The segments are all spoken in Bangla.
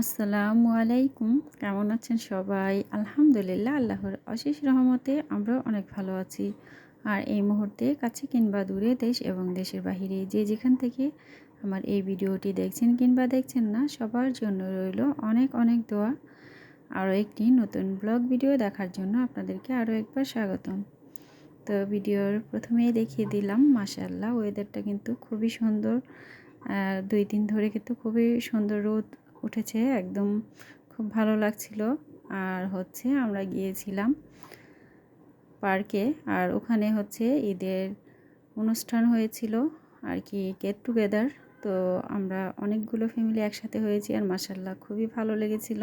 আসসালামু আলাইকুম। কেমন আছেন সবাই? আলহামদুলিল্লাহ, আল্লাহর অশেষ রহমতে আমরাও অনেক ভালো আছি। আর এই মুহূর্তে কাছে কিংবা দূরে দেশ এবং দেশের বাহিরে যে যেখান থেকে আমার এই ভিডিওটি দেখছেন কিংবা দেখছেন না, সবার জন্য রইল অনেক অনেক দোয়া। আরও একটি নতুন ব্লগ ভিডিও দেখার জন্য আপনাদেরকে আরও একবার স্বাগতম। তো ভিডিওর প্রথমেই দেখিয়ে দিলাম মাসাল্লাহ ওয়েদারটা কিন্তু খুবই সুন্দর। দুই দিন ধরে কিন্তু খুবই সুন্দর রোদ উঠেছে, একদম খুব ভালো লাগছিল। আর হচ্ছে আমরা গিয়েছিলাম পার্কে, আর ওখানে হচ্ছে ঈদের অনুষ্ঠান হয়েছিল আর কি গেট টুগেদার তো আমরা অনেকগুলো ফ্যামিলি একসাথে হয়েছি আর মাসাল্লাহ খুবই ভালো লেগেছিল।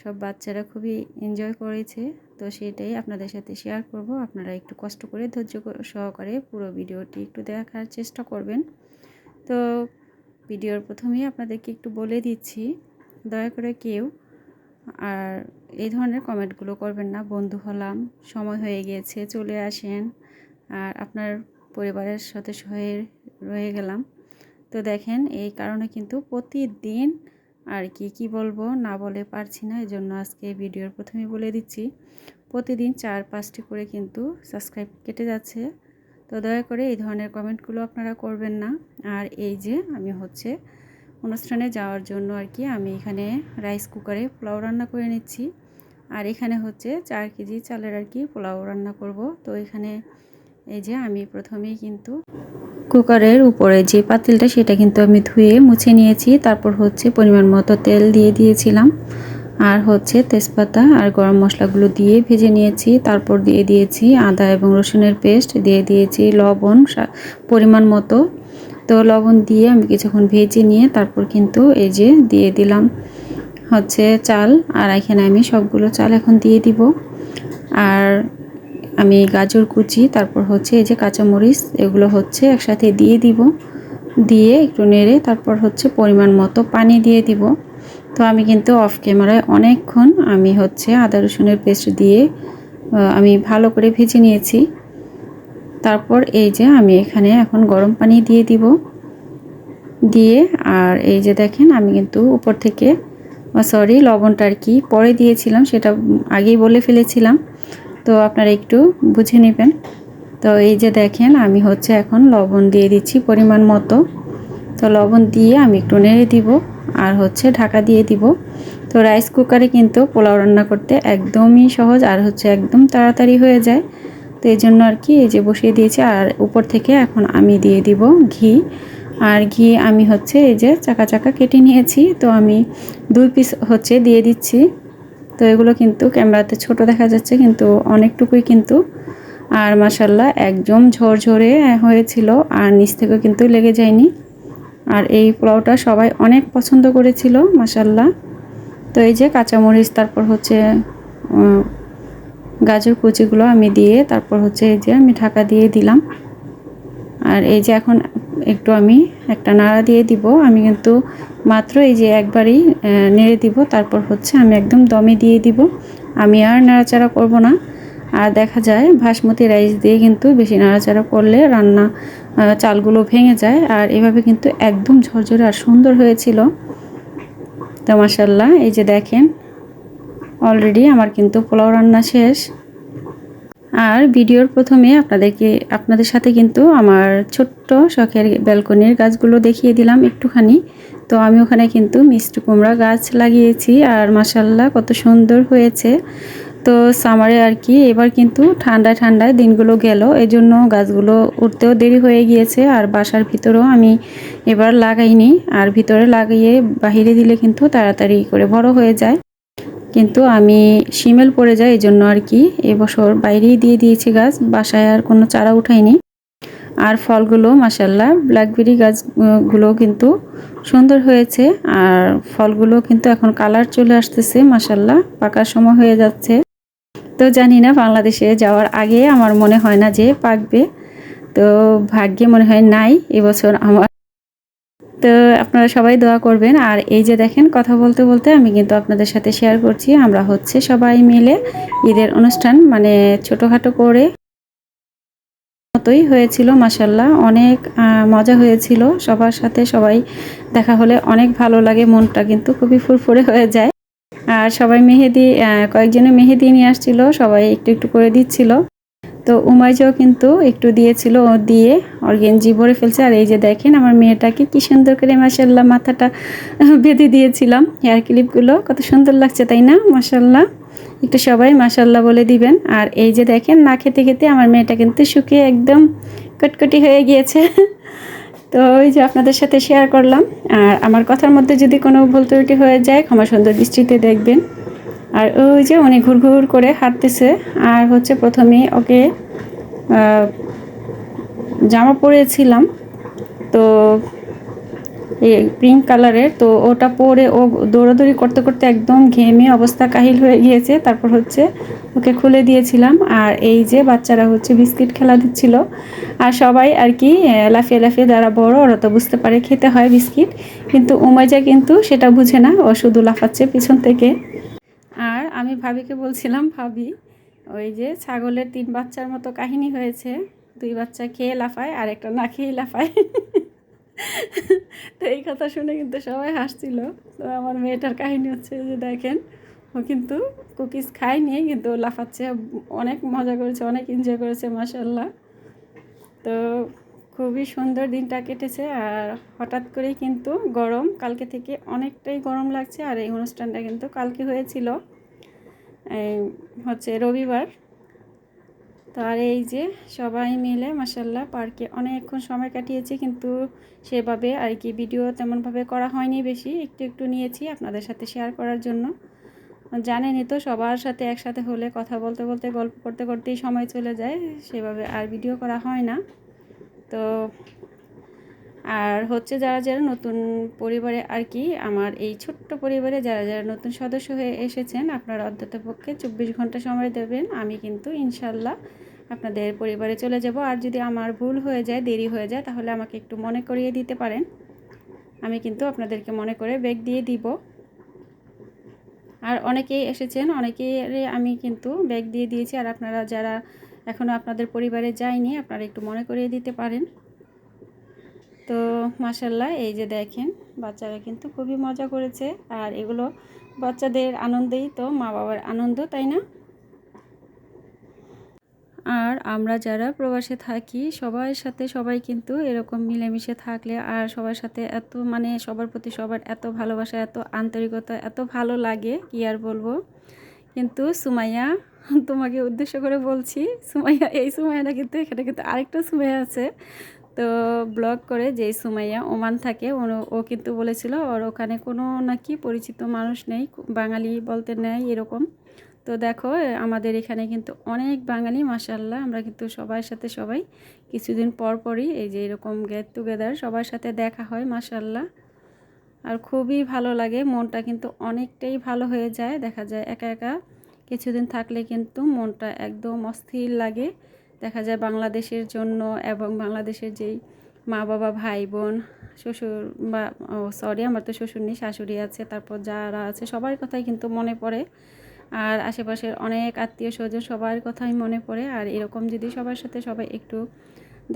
সব বাচ্চারা খুবই এনজয় করেছে। তো সেটাই আপনাদের সাথে শেয়ার করব। আপনারা একটু কষ্ট করে ধৈর্য সহকারে পুরো ভিডিওটি একটু দেখার চেষ্টা করবেন। তো ভিডিওর প্রথমেই আপনাদেরকে একটু বলে দিচ্ছি, দয়া করে কেউ আর এই ধরনের কমেন্টগুলো করবেন না। বন্ধু হলাম, সময় হয়ে গিয়েছে, চলে আসেন। আর আপনার পরিবারের সদস্য হয়ে রয়ে গেলাম। তো দেখেন, এই কারণে কিন্তু প্রতিদিন আর কি কি বলব না বলে পারছি না এই জন্য আজকে ভিডিওর প্রথমেই বলে দিচ্ছি। প্রতিদিন চার পাঁচটি করে কিন্তু সাবস্ক্রাইব কেটে যাচ্ছে। তো দয়া করে এই ধরনের কমেন্টগুলো আপনারা করবেন না। আর এই যে আমি হচ্ছে অনুষ্ঠানে যাওয়ার জন্য আর কি আমি এখানে রাইস কুকারে পোলাও রান্না করে নিচ্ছি। আর এখানে হচ্ছে চার কেজি চালের আর কি পোলাও রান্না করব। তো এখানে এই যে আমি প্রথমেই কিন্তু কুকারের উপরে যে পাতিলটা সেটা কিন্তু আমি ধুয়ে মুছে নিয়েছি। তারপর হচ্ছে পরিমাণ মতো তেল দিয়ে দিয়েছিলাম। আর হচ্ছে তেজপাতা আর গরম মশলাগুলো দিয়ে ভেজে নিয়েছি। তারপর দিয়ে দিয়েছি আদা এবং রসুনের পেস্ট, দিয়ে দিয়েছি লবণ পরিমাণ মতো। তো লবণ দিয়ে আমি কিছুক্ষণ ভেজে নিয়ে তারপর কিন্তু এই যে দিয়ে দিলাম হচ্ছে চাল। আর এখানে আমি সবগুলো চাল এখন দিয়ে দিব। আর আমি গাজর কুচি, তারপর হচ্ছে এই যে কাঁচামরিচ, এগুলো হচ্ছে একসাথে দিয়ে দিব। দিয়ে একটু নেড়ে তারপর হচ্ছে পরিমাণ মতো পানি দিয়ে দিব। তো আমি কিন্তু অফ ক্যামেরায় অনেকক্ষণ আমি হচ্ছে আদা রসুনের পেস্ট দিয়ে আমি ভালো করে ভেজে নিয়েছি। তারপর এই যে আমি এখানে এখন গরম পানি দিয়ে দিব। দিয়ে আর এই যে দেখেন আমি কিন্তু উপর থেকে সরি লবণটা আর কি পরে দিয়েছিলাম, সেটা আগেই বলে ফেলেছিলাম। তো আপনারা একটু বুঝে নেবেন। তো এই যে দেখেন আমি হচ্ছে এখন লবণ দিয়ে দিচ্ছি পরিমাণ মতো। তো লবণ দিয়ে আমি একটু নেড়ে দিব আর হচ্ছে ঢাকা দিয়ে দিব। তো রাইস কুকারে কিন্তু পোলাও রান্না করতে একদমই সহজ আর হচ্ছে একদম তাড়াতাড়ি হয়ে যায়। তো এই জন্য আর কি এই যে বসিয়ে দিয়েছি আর উপর থেকে এখন আমি দিয়ে দিব ঘি। আর ঘি আমি হচ্ছে এই যে চাকা চাকা কেটে নিয়েছি, তো আমি দুই পিস হচ্ছে দিয়ে দিচ্ছি। তো এগুলো কিন্তু ক্যামেরাতে ছোট দেখা যাচ্ছে, কিন্তু অনেকটুকুই কিন্তু। আর মাসাল্লাহ একদম ঝরঝরে হয়েছিল আর নিচ থেকেও কিন্তু লেগে যায়নি। আর এই পোলাওটা সবাই অনেক পছন্দ করেছিল মাসাল্লাহ তো এই যে কাঁচামরিচ, তারপর হচ্ছে গাজর কুচিগুলো আমি দিয়ে, তারপর হচ্ছে এই যে আমি ঢাকা দিয়ে দিলাম। আর এই যে এখন একটু আমি একটা নাড়া দিয়ে দিব। আমি কিন্তু মাত্র এই যে একবারই নেড়ে দিব, তারপর হচ্ছে আমি একদম দমে দিয়ে দিব। আমি আর নাড়াচাড়া করব না। আর দেখা যায় ভাসমতি রাইস দিয়ে কিন্তু বেশি নাড়াচাড়া করলে রান্না চালগুলো ভেঙে যায়। আর এভাবে কিন্তু একদম ঝরঝরে আর সুন্দর হয়েছিল। তো মাসাল্লাহ এই যে দেখেন অলরেডি আমার কিন্তু পোলাও রান্না শেষ। আর ভিডিওর প্রথমে আপনাদেরকে, আপনাদের সাথে কিন্তু আমার ছোট্ট শখের ব্যালকনির গাছগুলো দেখিয়ে দিলাম একটুখানি। তো আমি ওখানে কিন্তু মিষ্টি কুমড়া গাছ লাগিয়েছি আর মাসাল্লাহ কত সুন্দর হয়েছে। তো সামারে আর কি, এবার কিন্তু ঠান্ডায় ঠান্ডায় দিনগুলো গেল। এজন্য গাছগুলো উঠতেও দেরি হয়ে গিয়েছে, আর বাসার ভিতরেও আমি এবার লাগাইনি। আর ভিতরে লাগিয়ে বাহিরে দিলে কিন্তু তাড়াতাড়ি করে বড় হয়ে যায়। কিন্তু আমি শিমেল পড়ে যায় এই জন্য আর কি এবছর বাইরেই দিয়ে দিয়েছি গাছ, বাসায় আর কোনো চারা উঠাইনি। আর ফলগুলো মাসাল্লাহ ব্ল্যাকবেরি গাছগুলো কিন্তু সুন্দর হয়েছে, আর ফলগুলো কিন্তু এখন কালার চলে আসতেছে মাসাল্লাহ পাকার সময় হয়ে যাচ্ছে। তো জানি না, বাংলাদেশে যাওয়ার আগে আমার মনে হয় না যে পাকবে। তো ভাগ্যে মনে হয় নাই এবছর আমার। তো আপনারা সবাই দোয়া করবেন। আর এই যে দেখেন, কথা বলতে বলতে আমি কিন্তু আপনাদের সাথে শেয়ার করছি। আমরা হচ্ছে সবাই মিলে ঈদের অনুষ্ঠান মানে ছোটোখাটো করে মতোই হয়েছিল মাসাল্লাহ অনেক মজা হয়েছিল সবার সাথে। সবাই দেখা হলে অনেক ভালো লাগে, মনটা কিন্তু খুবই ফুরফুরে হয়ে যায়। আর সবাই মেহেদি কয়েকজনে মেহেদি নিয়ে আসছিল, সবাই একটু একটু করে দিচ্ছিল। তো উমাইজও কিন্তু একটু দিয়েছিল, ও দিয়ে ওর গেঞ্জি ভরে ফেলছে। আর এই যে দেখেন আমার মেয়েটাকে কি সুন্দর করে মাসাল্লাহ মাথাটা বেঁধে দিয়েছিলাম। হেয়ার ক্লিপগুলো কত সুন্দর লাগছে, তাই না? মাসাল্লাহ একটু সবাই মাসাল্লাহ বলে দিবেন। আর এই যে দেখেন, না খেতে খেতে আমার মেয়েটা কিন্তু শুকিয়ে একদম কটকটি হয়ে গিয়েছে। তো ওই যে আপনাদের সাথে শেয়ার করলাম। আর আমার কথার মধ্যে যদি কোনো ভুল ত্রুটি হয়ে যায়, ক্ষমা সুন্দর দৃষ্টিতে দেখবেন। আর ওই যে উনি ঘুর ঘুর করে হাঁটতেছে। আর হচ্ছে প্রথমে ওকে জামা পরেছিলাম। তো পিঙ্ক কালারের তো ওটা পরে ও দৌড়াদৌড়ি করতে করতে একদম ঘেমে অবস্থা কাহিল হয়ে গিয়েছে। তারপর হচ্ছে ওকে খুলে দিয়েছিলাম আর এই যে বাচ্চারা হচ্ছে বিস্কিট খেলা দিচ্ছিল। আর সবাই আর কি লাফিয়ে লাফিয়ে যারা বড়, ওরা তো বুঝতে পারে খেতে হয় বিস্কিট। কিন্তু উমাইজা কিন্তু সেটা বুঝে না, ও শুধু লাফাচ্ছে পিছন থেকে। আর আমি ভাবিকে বলছিলাম, ভাবি, ওই যে ছাগলের তিন বাচ্চার মতো কাহিনী হয়েছে। দুই বাচ্চা খেয়ে লাফায় আর একটা না খেয়ে লাফায়। তো এই কথা শুনে কিন্তু সবাই হাসছিল। তো আমার মেয়েটার কাহিনী হচ্ছে যে দেখেন, ও কিন্তু কুকিজ খায়নি, কিন্তু লাফাচ্ছে, অনেক মজা করেছে, অনেক এনজয় করেছে মাসাল্লাহ তো খুবই সুন্দর দিনটা কেটেছে, আর হঠাৎ করেই কিন্তু গরম, কালকে থেকে অনেকটাই গরম লাগছে, আর এই অনুষ্ঠানটা কিন্তু কালকে হয়েছিল। হচ্ছে রবিবার তো আর এই যে সবাই মিলে মাসাল্লাহ পার্কে অনেকক্ষণ সময় কাটিয়েছি, কিন্তু সেভাবে আর কি ভিডিও তেমনভাবে করা হয়নি বেশি। একটু একটু নিয়েছি আপনাদের সাথে শেয়ার করার জন্য। জানেনই তো, সবার সাথে একসাথে হলে কথা বলতে বলতে, গল্প করতে করতেই সময় চলে যায়, সেভাবে আর ভিডিও করা হয় না। তো আর হচ্ছে যারা যারা নতুন পরিবারে আর কি, আমার এই ছোট্ট পরিবারে যারা যারা নতুন সদস্য হয়ে এসেছেন, আপনারা অন্তত পক্ষে চব্বিশ ঘণ্টা সময় দেবেন, আমি কিন্তু ইনশাল্লাহ আপনাদের পরিবারে চলে যাব। আর যদি আমার ভুল হয়ে যায়, দেরি হয়ে যায়, তাহলে আমাকে একটু মনে করিয়ে দিতে পারেন। আমি কিন্তু আপনাদেরকে মনে করে ব্যাগ দিয়ে দিব। আর অনেকেই এসেছেন অনেকেই আমি কিন্তু ব্যাগ দিয়ে দিয়েছি। আর আপনারা যারা এখনও আপনাদের পরিবারে যায়নি, আপনারা একটু মনে করিয়ে দিতে পারেন। তো মাসাল্লাহ এই যে দেখেন, বাচ্চারা কিন্তু খুবই মজা করেছে। আর এগুলো বাচ্চাদের আনন্দেই তো মা বাবার আনন্দ, তাই না? আর আমরা যারা প্রবাসে থাকি, সবার সাথে সবাই কিন্তু এরকম মিলেমিশে থাকলে আর সবার সাথে এত মানে সবার প্রতি সবার এত ভালোবাসা, এত আন্তরিকতা, এত ভালো লাগে, কি আর বলব? কিন্তু সুমাইয়া, তোমাকে উদ্দেশ্য করে বলছি, সুমাইয়া, এই সুমাইয়াটা কিন্তু এখানে কিন্তু আরেকটা সুমাইয়া আছে। তো ব্লগ করে যেই সুমাইয়া ওমান থাকে ও কিন্তু বলেছিল ওর ওখানে কোনো নাকি পরিচিত মানুষ নেই, বাঙালি বলতে নেই, এরকম। তো দেখো আমাদের এখানে কিন্তু অনেক বাঙালি মাসাল্লাহ আমরা কিন্তু সবার সাথে সবাই কিছুদিন পর পরই এই যে এরকম গেট টুগেদার সবার সাথে দেখা হয় মাসাল্লাহ আর খুবই ভালো লাগে, মনটা কিন্তু অনেকটাই ভালো হয়ে যায়। দেখা যায় একা একা কিছুদিন থাকলে কিন্তু মনটা একদম অস্থির লাগে। দেখা যায় বাংলাদেশের জন্য এবং বাংলাদেশের যেই মা বাবা, ভাই, বোন, শ্বশুর বা সরি আমার তো শ্বশুর নেই, শাশুড়ি আছে, তারপর যারা আছে, সবার কথাই কিন্তু মনে পড়ে। আর আশেপাশের অনেক আত্মীয় স্বজন সবার কথাই মনে পড়ে। আর এরকম যদি সবার সাথে সবাই একটু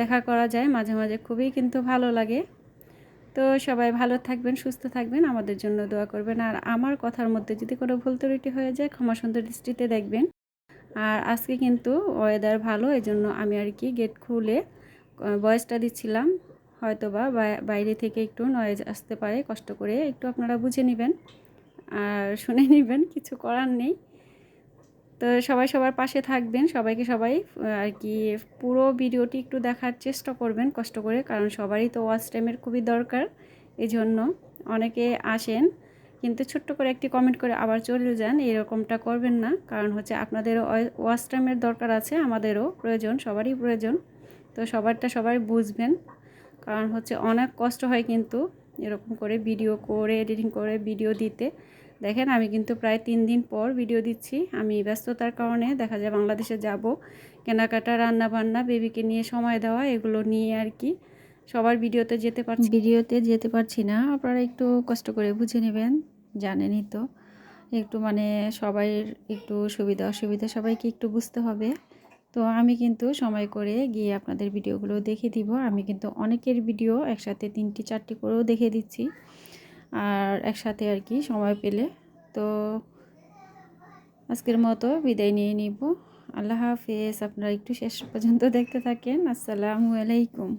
দেখা করা যায়, মাঝে মাঝে খুবই কিন্তু ভালো লাগে। তো সবাই ভালো থাকবেন, সুস্থ থাকবেন, আমাদের জন্য দোয়া করবেন। আর আমার কথার মধ্যে যদি কোনো ভুল ত্রুটি হয়ে যায়, ক্ষমা সুন্দর দৃষ্টিতে দেখবেন। আর আজকে কিন্তু ওয়েদার ভালো এই জন্য আমি আর কি গেট খুলে ভয়েসটা দিচ্ছিলাম। হয়তো বা, বাইরে থেকে একটু নয়েজ আসতে পারে, কষ্ট করে একটু আপনারা বুঝে নেবেন। আর শুনে নেবেন, কিছু করার নেই। তো সবাই সবার পাশে থাকবেন, সবাইকে সবাই আর কি পুরো ভিডিওটি একটু দেখার চেষ্টা করবেন কষ্ট করে, কারণ সবারই তো ওয়াচ টাইমের খুবই দরকার এই জন্য অনেকে আসেন, কিন্তু ছোট্ট করে একটি কমেন্ট করে আবার চলে যান, এরকমটা করবেন না। কারণ হচ্ছে আপনাদেরও ওয়াচ টাইমের দরকার আছে, আমাদেরও প্রয়োজন, সবারই প্রয়োজন। তো সবারটা সবাই বুঝবেন, কারণ হচ্ছে অনেক কষ্ট হয় কিন্তু এরকম করে ভিডিও করে এডিটিং করে ভিডিও দিতে। দেখেন, আমি কিন্তু প্রায় তিন দিন পর ভিডিও দিচ্ছি। আমি ব্যস্ততার কারণে দেখা যায় বাংলাদেশে যাব। কেনাকাটা রান্না বান্না বেবিকে নিয়ে সময় দেওয়া, এগুলো নিয়ে আর কি সবার ভিডিওতে যেতে পারছি ভিডিওতে যেতে পারছি না। আপনারা একটু কষ্ট করে বুঝে নেবেন, জানেনই তো। একটু মানে সবাই একটু সুবিধা অসুবিধা সবাইকে একটু বুঝতে হবে। তো আমি কিন্তু সময় করে গিয়ে আপনাদের ভিডিওগুলো দেখে দিব। আমি কিন্তু অনেকের ভিডিও একসাথে তিনটি চারটি করেও দেখে দিচ্ছি। আর একসাথে আর কি সময় পেলে। তো আজকের মতো বিদায় নিয়ে নিব। আল্লাহ হাফেজ। আপনারা একটু শেষ পর্যন্ত দেখতে থাকেন। আসসালামু আলাইকুম।